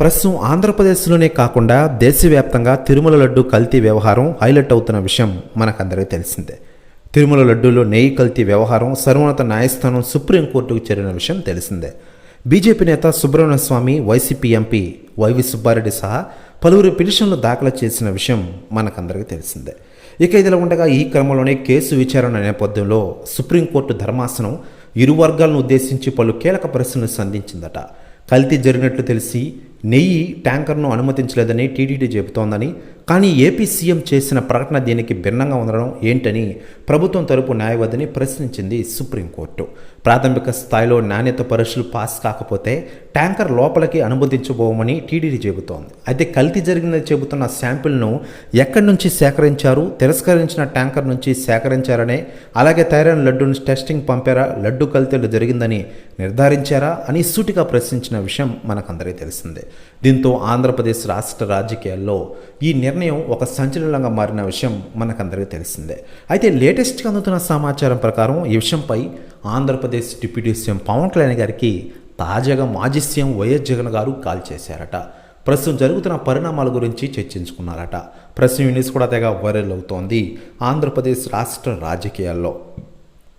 ప్రస్తుతం ఆంధ్రప్రదేశ్లోనే కాకుండా దేశవ్యాప్తంగా తిరుమల లడ్డు కల్తీ వ్యవహారం హైలైట్ అవుతున్న విషయం మనకందరికీ తెలిసిందే. తిరుమల లడ్డూలో నెయ్యి కల్తీ వ్యవహారం సర్వోన్నత న్యాయస్థానం సుప్రీంకోర్టుకు చేరిన విషయం తెలిసిందే. బీజేపీ నేత Subramanya Swamy YCP MP YV Subba Reddy సహా పలువురు పిటిషన్లు దాఖలు చేసిన విషయం మనకందరికీ తెలిసిందే. ఇక ఇదిలా ఉండగా ఈ క్రమంలోనే కేసు విచారణ నేపథ్యంలో సుప్రీంకోర్టు ధర్మాసనం ఇరు వర్గాలను ఉద్దేశించి పలు కీలక ప్రశ్నలు సంధించిందట. కల్తీ జరిగినట్లు తెలిసి నెయ్యి ట్యాంకర్ను అనుమతించలేదని టీటీడీ చెబుతోందని కానీ ఏపీ సీఎం చేసిన ప్రకటన దీనికి భిన్నంగా ఉండడం ఏంటని ప్రభుత్వం తరపు న్యాయవాదిని ప్రశ్నించింది సుప్రీంకోర్టు. ప్రాథమిక స్థాయిలో నాణ్యత పరీక్షలు పాస్ కాకపోతే ట్యాంకర్ లోపలికి అనుమతించబోమని టీడీడీ చెబుతోంది. అయితే కల్తీ జరిగిందని చెబుతున్న శాంపిల్ను ఎక్కడి నుంచి సేకరించారు తిరస్కరించిన ట్యాంకర్ నుంచి సేకరించారనే అలాగే తయారైన లడ్డూను టెస్టింగ్ పంపారా లడ్డు కల్తీలు జరిగిందని నిర్ధారించారా అని సూటిగా ప్రశ్నించిన విషయం మనకందరికీ తెలిసిందే. దీంతో ఆంధ్రప్రదేశ్ రాష్ట్ర రాజకీయాల్లో ఈ నిర్ణయం ఒక సంచలనంగా మారిన విషయం మనకందరికీ తెలిసిందే. అయితే లేటెస్ట్గా అందుతున్న సమాచారం ప్రకారం ఈ విషయంపై ఆంధ్రప్రదేశ్ డిప్యూటీ సీఎం పవన్ కళ్యాణ్ గారికి తాజాగా మాజీ సీఎం వైఎస్ జగన్ గారు కాల్ చేశారట. ప్రస్తుతం జరుగుతున్న పరిణామాల గురించి చర్చించుకున్నారట. ప్రస్తుతం ఈ న్యూస్ కూడా తెగ వైరల్ అవుతోంది ఆంధ్రప్రదేశ్ రాష్ట్ర రాజకీయాల్లో.